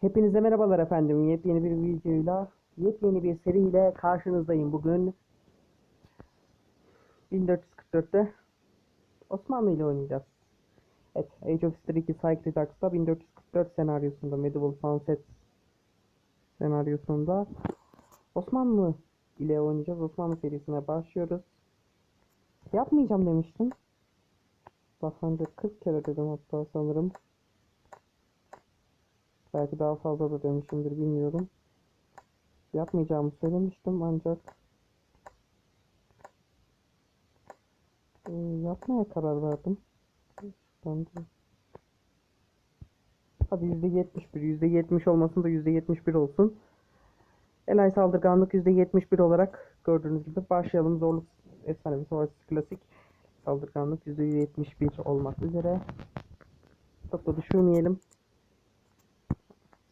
Hepinize merhabalar efendim. Yepyeni bir videoyla, yepyeni bir seriyle karşınızdayım bugün. 1444'te Osmanlı ile oynayacağız. Evet, Age of History 2 Psych Redux'ta 1444 senaryosunda, Medieval Sunset senaryosunda Osmanlı ile oynayacağız. Osmanlı serisine başlıyoruz. Yapmayacağım demiştim. Önce 40 kere dedim hatta sanırım. Belki daha fazla da demişimdir bilmiyorum. Yapmayacağımı söylemiştim ancak e, yapmaya karar verdim. Hadi %71, %70 olmasın da %71 olsun. Elay saldırganlık %71 olarak gördüğünüz gibi başlayalım. Zorluk efsanevi savaş klasik saldırganlık %71 olmak üzere. Çok da düşürmeyelim.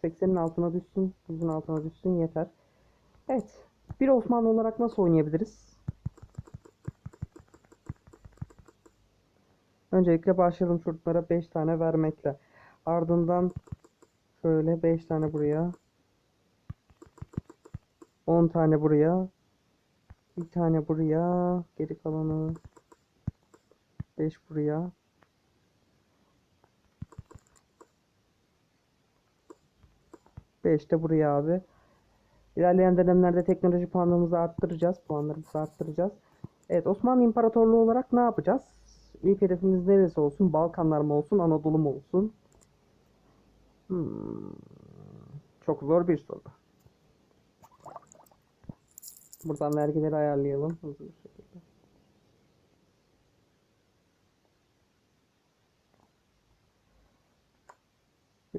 80'in altına düşsün, 100'ün altına düşsün yeter. Evet. Bir Osmanlı olarak nasıl oynayabiliriz? Öncelikle başlayalım çocuklara 5 tane vermekle. Ardından şöyle 5 tane buraya. 10 tane buraya. Bir tane buraya. Geri kalanı 5 buraya. Beş de buraya abi. İlerleyen dönemlerde teknoloji puanlarımızı arttıracağız. Puanlarımızı arttıracağız. Evet Osmanlı İmparatorluğu olarak ne yapacağız? İlk hedefimiz neresi olsun? Balkanlar mı olsun? Anadolu mu olsun? Hmm. Çok zor bir soru. Buradan vergileri ayarlayalım hızlı bir şekilde.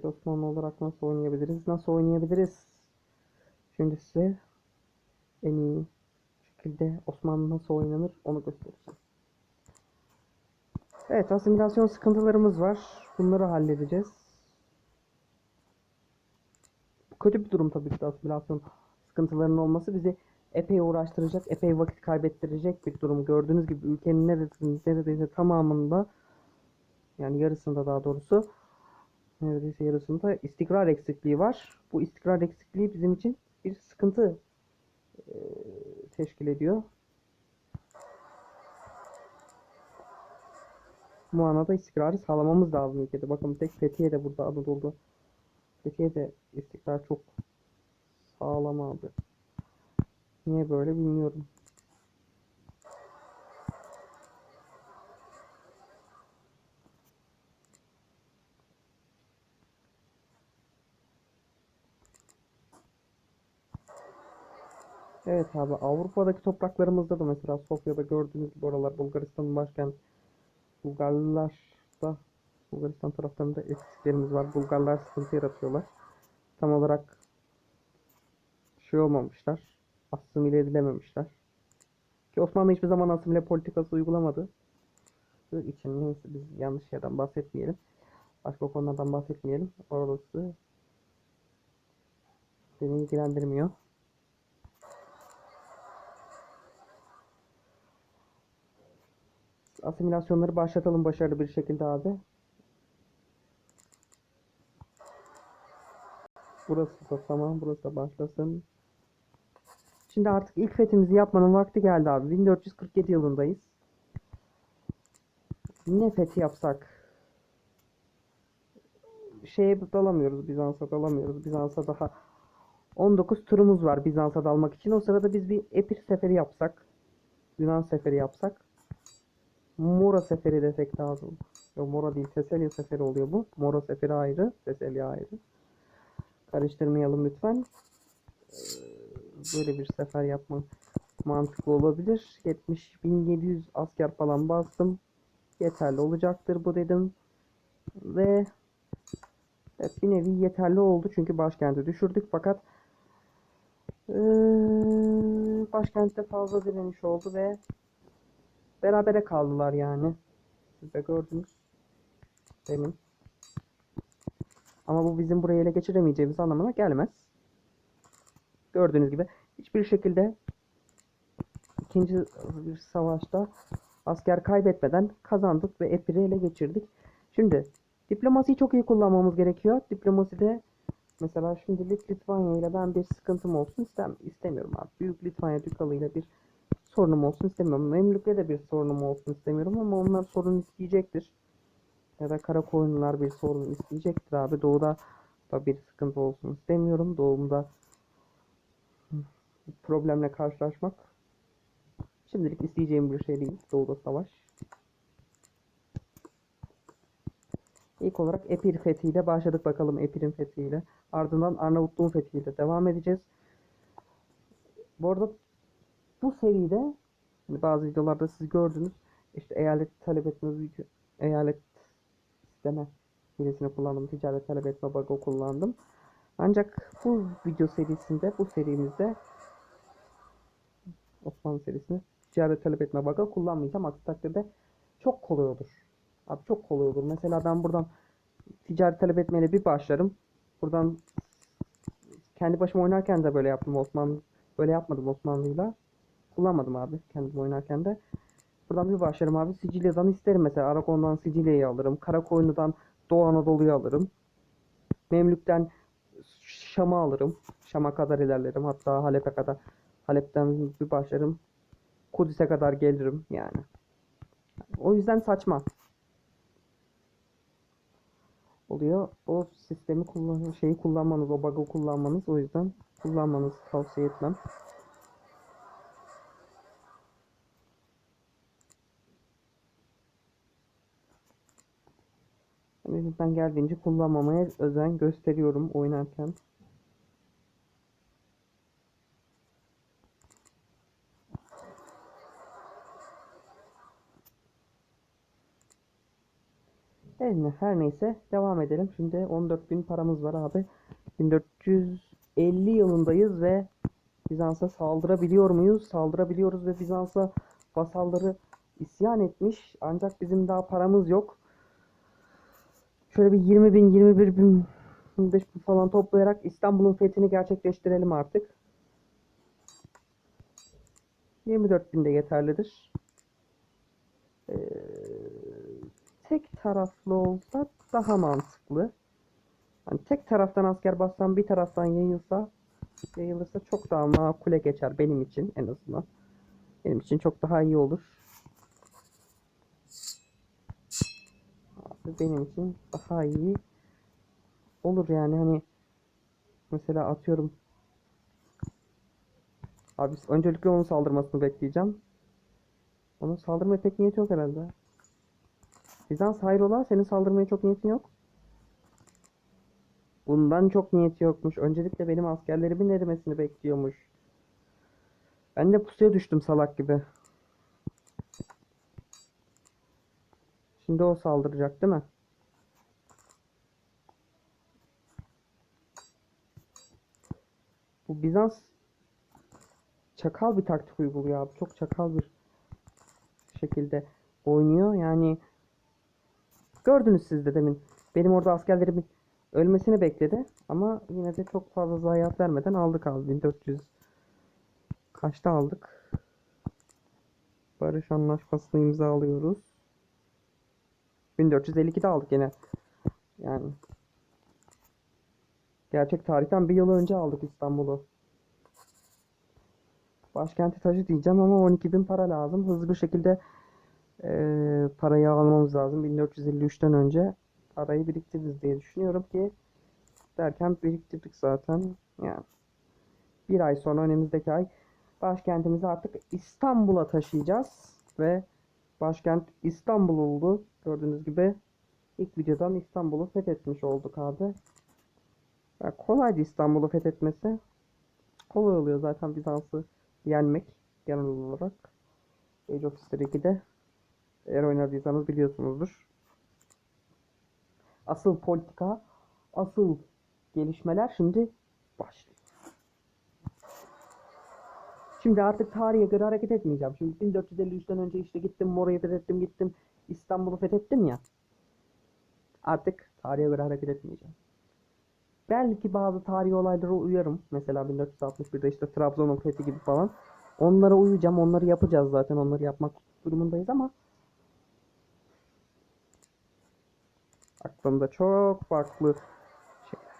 Osmanlı olarak nasıl oynayabiliriz? Nasıl oynayabiliriz? Şimdi size en iyi şekilde Osmanlı nasıl oynanır onu göstereceğim. Evet asimilasyon sıkıntılarımız var. Bunları halledeceğiz. Kötü bir durum tabii ki asimilasyon sıkıntılarının olması bizi epey uğraştıracak, epey vakit kaybettirecek bir durum. Gördüğünüz gibi ülkenin neredeyse, neredeyse tamamında yani yarısında daha doğrusu neredeyse yarısında istikrar eksikliği var. Bu istikrar eksikliği bizim için bir sıkıntı e, teşkil ediyor. Bu anada istikrarı sağlamamız lazım ülkede. Bakın tek Fethiye de burada Anadolu'da. Fethiye de istikrar çok sağlam abi. Niye böyle bilmiyorum. Evet abi Avrupa'daki topraklarımızda da mesela Sofya'da gördüğünüz gibi oralar Bulgaristan'ın başkenti. Bulgarlar'da Bulgaristan taraflarında eksiklerimiz var. Bulgarlar sıkıntı yaratıyorlar. Tam olarak şey olmamışlar. Asimile edilememişler. Ki Osmanlı hiçbir zaman asimile politikası uygulamadı. İçin neyse biz yanlış yerden bahsetmeyelim. Başka konulardan bahsetmeyelim. Orası beni ilgilendirmiyor. Asimilasyonları başlatalım başarılı bir şekilde abi. Burası da tamam. Burası da başlasın. Şimdi artık ilk fethimizi yapmanın vakti geldi abi. 1447 yılındayız. Ne fethi yapsak? Şeye dalamıyoruz. Bizans'a dalamıyoruz. Bizans'a daha 19 turumuz var Bizans'a dalmak için. O sırada biz bir Epir seferi yapsak. Yunan seferi yapsak. Mora seferi desek lazım. Yok Mora değil. Teselya seferi oluyor bu. Mora seferi ayrı. Teselya ayrı. Karıştırmayalım lütfen. Ee, Böyle bir sefer yapmak mantıklı olabilir. 70.700 asker falan bastım. Yeterli olacaktır bu dedim. Ve evet, bir nevi yeterli oldu. Çünkü başkenti düşürdük. Fakat ee, başkentte fazla direniş oldu ve berabere kaldılar yani. Siz de gördünüz. Demin. Ama bu bizim buraya ele geçiremeyeceğimiz anlamına gelmez. Gördüğünüz gibi hiçbir şekilde ikinci bir savaşta asker kaybetmeden kazandık ve Epir'i ele geçirdik. Şimdi diplomasiyi çok iyi kullanmamız gerekiyor. Diplomaside Mesela şimdilik Litvanya ile ben bir sıkıntım olsun istem istemiyorum abi. Büyük Litvanya Dükalı ile bir sorunum olsun istemiyorum. Memlük'le de bir sorunum olsun istemiyorum ama onlar sorun isteyecektir. Ya da Karakoyunlular bir sorun isteyecektir abi. Doğuda da bir sıkıntı olsun istemiyorum. Doğumda problemle karşılaşmak şimdilik isteyeceğim bir şey değil. Doğuda savaş. İlk olarak Epir fethiyle başladık bakalım Epir'in fethiyle. Ardından Arnavutluğun fethiyle devam edeceğiz. Bu arada bu seride hani bazı videolarda siz gördünüz işte eyalet talep etme eyalet isteme hilesini kullandım. Ticaret talep etme bug'ı kullandım. Ancak bu video serisinde, bu serimizde Osmanlı serisinde ticaret talep etme bug'ı kullanmayacağım. Aksi takdirde çok kolay olur. Abi çok kolay olur. Mesela ben buradan ticaret talep etmeyle bir başlarım. Buradan kendi başıma oynarken de böyle yaptım Osmanlı. Böyle yapmadım Osmanlı'yla. Kullanmadım abi kendim oynarken de. Buradan bir başlarım abi. Sicilya'dan isterim mesela. Aragon'dan Sicilya'yı alırım. Karakoyunlu'dan Doğu Anadolu'yu alırım. Memlük'ten Şam'ı alırım. Şam'a kadar ilerlerim. Hatta Halep'e kadar. Halep'ten bir başlarım. Kudüs'e kadar gelirim yani. O yüzden saçma oluyor. O sistemi kullan şeyi kullanmanız, o bug'ı kullanmanız o yüzden kullanmanızı tavsiye etmem. Elimden geldiğince kullanmamaya özen gösteriyorum oynarken. Evet, her neyse devam edelim. Şimdi 14.000 paramız var abi. 1450 yılındayız ve Bizans'a saldırabiliyor muyuz? Saldırabiliyoruz ve Bizans'a vasalları isyan etmiş. Ancak bizim daha paramız yok. Şöyle bir 20 bin, 21 bin, 25 bin falan toplayarak İstanbul'un fethini gerçekleştirelim artık. 24 bin de yeterlidir. Ee, tek taraflı olsa daha mantıklı. Hani tek taraftan asker bassam bir taraftan yayılsa yayılırsa çok daha makule geçer benim için en azından. Benim için çok daha iyi olur. Abi benim için daha iyi olur yani hani mesela atıyorum Abi öncelikle onun saldırmasını bekleyeceğim. Onun saldırmaya pek niyeti yok herhalde. Bizans hayrola senin saldırmaya çok niyetin yok. Bundan çok niyeti yokmuş. Öncelikle benim askerlerimin erimesini bekliyormuş. Ben de pusuya düştüm salak gibi. Şimdi o saldıracak değil mi? Bu Bizans çakal bir taktik uyguluyor abi. Çok çakal bir şekilde oynuyor. Yani gördünüz siz de demin. Benim orada askerlerimin ölmesini bekledi. Ama yine de çok fazla zayiat vermeden aldık abi. 1400 kaçta aldık? Barış anlaşmasını imzalıyoruz. 1452'de aldık yine. Yani gerçek tarihten bir yıl önce aldık İstanbul'u. Başkenti taşı diyeceğim ama 12.000 para lazım. Hızlı bir şekilde e, parayı almamız lazım. 1453'ten önce parayı biriktiririz diye düşünüyorum ki derken biriktirdik zaten. Yani bir ay sonra önümüzdeki ay başkentimizi artık İstanbul'a taşıyacağız ve başkent İstanbul oldu. Gördüğünüz gibi ilk videodan İstanbul'u fethetmiş olduk abi. Yani kolaydı İstanbul'u fethetmesi. Kolay oluyor zaten Bizans'ı yenmek genel olarak. Age of History 2'de eğer oynadıysanız biliyorsunuzdur. Asıl politika, asıl gelişmeler şimdi başlıyor. Şimdi artık tarihe göre hareket etmeyeceğim. Şimdi 1453'ten önce işte gittim Mora'yı fethettim gittim İstanbul'u fethettim ya. Artık tarihe göre hareket etmeyeceğim. Belki bazı tarihi olaylara uyarım. Mesela 1461'de işte Trabzon'un fethi gibi falan. Onlara uyacağım. Onları yapacağız zaten. Onları yapmak durumundayız ama aklımda çok farklı şeyler.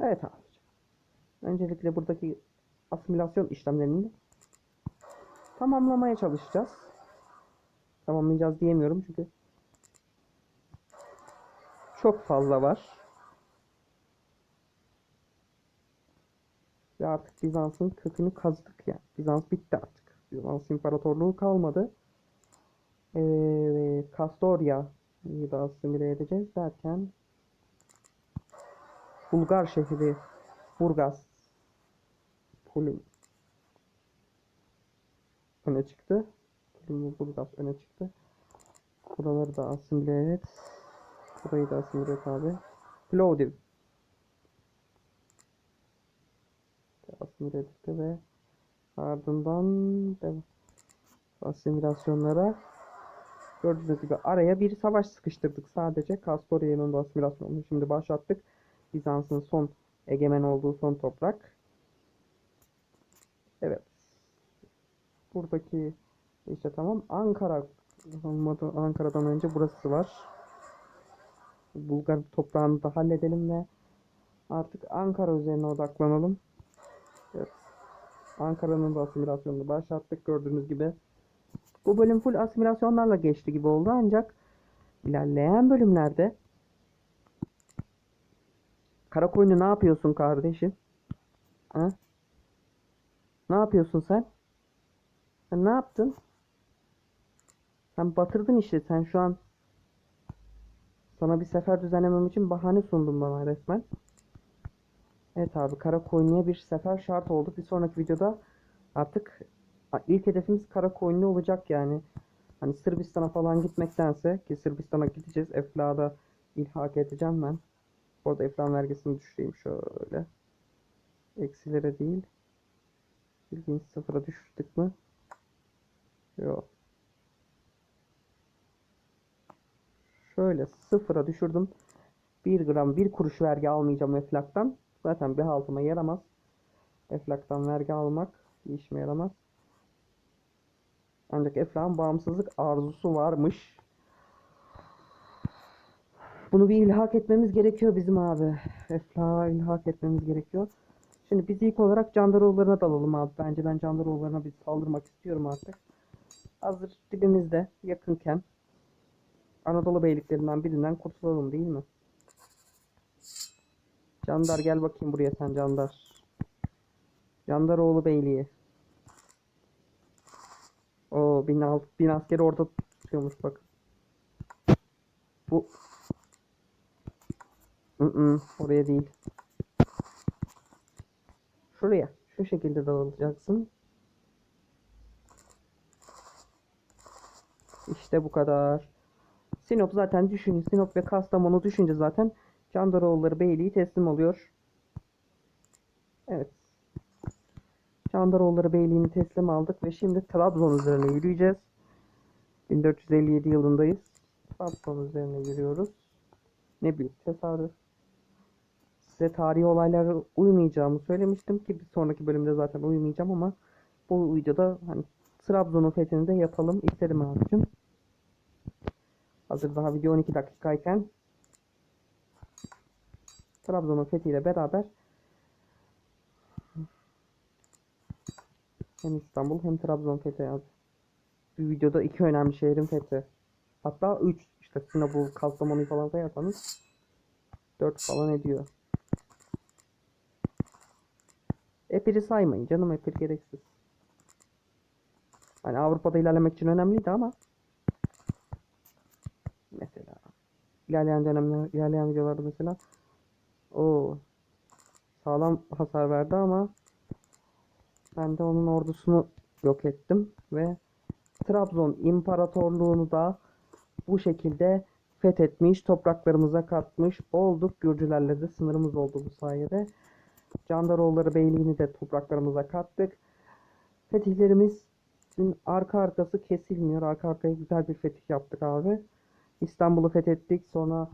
Evet abi. Öncelikle buradaki asimilasyon işlemlerini tamamlamaya çalışacağız. Tamamlayacağız diyemiyorum çünkü çok fazla var. Ve artık Bizans'ın kökünü kazdık yani. Bizans bitti artık. Bizans İmparatorluğu kalmadı. Ee, Kastorya'yı da asimile edeceğiz derken Bulgar şehri Burgas Pulum öne çıktı. Ve Burgas öne çıktı. Buraları da asimile et. Burayı da asimile et abi. Plovdiv asimile edildi ve ardından dev- asimilasyonlara gördüğünüz gibi araya bir savaş sıkıştırdık sadece. Kastorya'nın asimilasyonunu şimdi başlattık. Bizans'ın son egemen olduğu son toprak. Evet. Buradaki işte tamam. Ankara olmadı. Ankara'dan önce burası var. Bulgar toprağını da halledelim ve artık Ankara üzerine odaklanalım. Evet. Ankara'nın da asimilasyonunu başlattık gördüğünüz gibi. Bu bölüm full asimilasyonlarla geçti gibi oldu ancak ilerleyen bölümlerde Karakoyunlu ne yapıyorsun kardeşim? Ha? Ne yapıyorsun sen? Sen ne yaptın? Sen batırdın işte. Sen şu an sana bir sefer düzenlemem için bahane sundun bana resmen. Evet abi Karakoyunlu'ya bir sefer şart oldu. Bir sonraki videoda artık ilk hedefimiz Karakoyunlu olacak yani. Hani Sırbistan'a falan gitmektense ki Sırbistan'a gideceğiz. Efla'da ilhak edeceğim ben. Orada efran vergisini düşüreyim şöyle. Eksilere değil. Bildiğin sıfıra düşürdük mü? Yok. Şöyle sıfıra düşürdüm. 1 gram 1 kuruş vergi almayacağım eflaktan. Zaten bir haltıma yaramaz. Eflaktan vergi almak bir işime yaramaz. Ancak eflakın bağımsızlık arzusu varmış. Bunu bir ilhak etmemiz gerekiyor bizim abi. Eflak'a ilhak etmemiz gerekiyor. Şimdi biz ilk olarak Candaroğullarına dalalım abi. Bence ben Candaroğullarına bir saldırmak istiyorum artık. Hazır dibimizde yakınken Anadolu beyliklerinden birinden kurtulalım değil mi? Candar gel bakayım buraya sen Candar. Candaroğlu Beyliği. O bin, alt, bin askeri orada tutuyormuş bak. Bu Mm-mm, oraya değil. Şuraya. Şu şekilde dağılacaksın. İşte bu kadar. Sinop zaten düşün. Sinop ve Kastamonu düşünce zaten Candaroğulları Beyliği teslim oluyor. Evet. Candaroğulları Beyliği'ni teslim aldık ve şimdi Trabzon üzerine yürüyeceğiz. 1457 yılındayız. Trabzon üzerine yürüyoruz. Ne büyük tesadüf. Size tarihi olaylara uymayacağımı söylemiştim ki bir sonraki bölümde zaten uymayacağım ama bu videoda hani Trabzon'un fethini de yapalım istedim abicim. Hazır daha video 12 dakikayken Trabzon'un fethiyle beraber hem İstanbul hem Trabzon fethi abi. Bir videoda iki önemli şehrin fethi. Hatta 3 işte Sinop'u, Kastamonu'yu falan sayarsanız 4 falan ediyor. Epir'i saymayın canım Epir gereksiz. Hani Avrupa'da ilerlemek için önemliydi ama mesela ilerleyen dönemler ilerleyen videolarda mesela o sağlam hasar verdi ama ben de onun ordusunu yok ettim ve Trabzon İmparatorluğunu da bu şekilde fethetmiş, topraklarımıza katmış olduk. Gürcülerle de sınırımız oldu bu sayede. Candaroğulları Beyliğini de topraklarımıza kattık. Fetihlerimizin arka arkası kesilmiyor. Arka arkaya güzel bir fetih yaptık abi. İstanbul'u fethettik. Sonra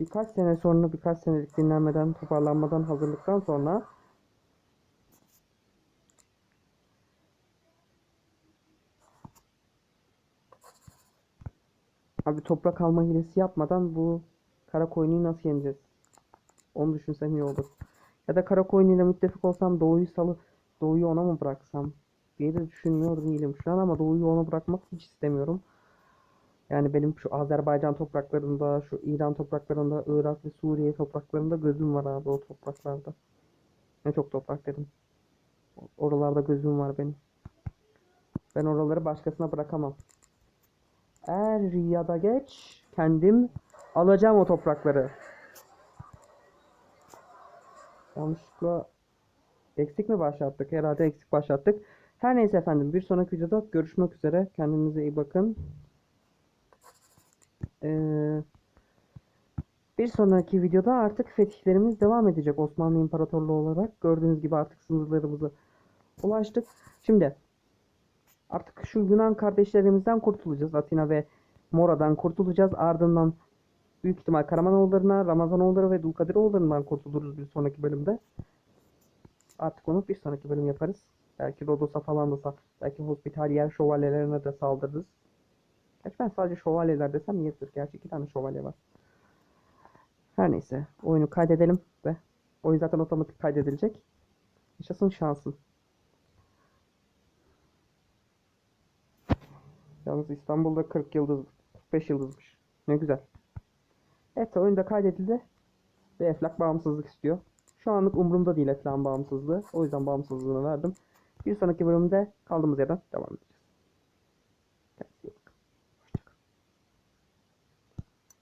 birkaç sene sonra birkaç senelik dinlenmeden, toparlanmadan, hazırlıktan sonra Abi toprak alma hilesi yapmadan bu kara koyunu nasıl yeneceğiz? Onu düşünsem iyi olur. Ya da Karakoyun ile müttefik olsam Doğu'yu salı Doğu'yu ona mı bıraksam diye de düşünmüyor değilim şu an ama Doğu'yu ona bırakmak hiç istemiyorum. Yani benim şu Azerbaycan topraklarında, şu İran topraklarında, Irak ve Suriye topraklarında gözüm var abi o topraklarda. Ne çok toprak dedim. Oralarda gözüm var benim. Ben oraları başkasına bırakamam. Er ya geç kendim alacağım o toprakları. Yanlışlıkla eksik mi başlattık? Herhalde eksik başlattık. Her neyse efendim bir sonraki videoda görüşmek üzere. Kendinize iyi bakın. Ee, bir sonraki videoda artık fetihlerimiz devam edecek Osmanlı İmparatorluğu olarak. Gördüğünüz gibi artık sınırlarımızı ulaştık. Şimdi artık şu Yunan kardeşlerimizden kurtulacağız. Atina ve Mora'dan kurtulacağız. Ardından büyük ihtimal Karamanoğullarına, Ramazanoğulları ve Dulkadiroğullarından kurtuluruz bir sonraki bölümde. Artık onu bir sonraki bölüm yaparız. Belki Rodos'a falan da belki Hospitalier şövalyelerine de saldırırız. Gerçi ben sadece şövalyeler desem yetirir. Gerçi iki tane şövalye var. Her neyse. Oyunu kaydedelim ve oyun zaten otomatik kaydedilecek. Yaşasın şansın. Yalnız İstanbul'da 40 yıldız, 45 yıldızmış. Ne güzel. Evet oyunda kaydedildi. Ve Eflak bağımsızlık istiyor. Şu anlık umurumda değil Eflak'ın bağımsızlığı. O yüzden bağımsızlığını verdim. Bir sonraki bölümde kaldığımız yerden devam edeceğiz.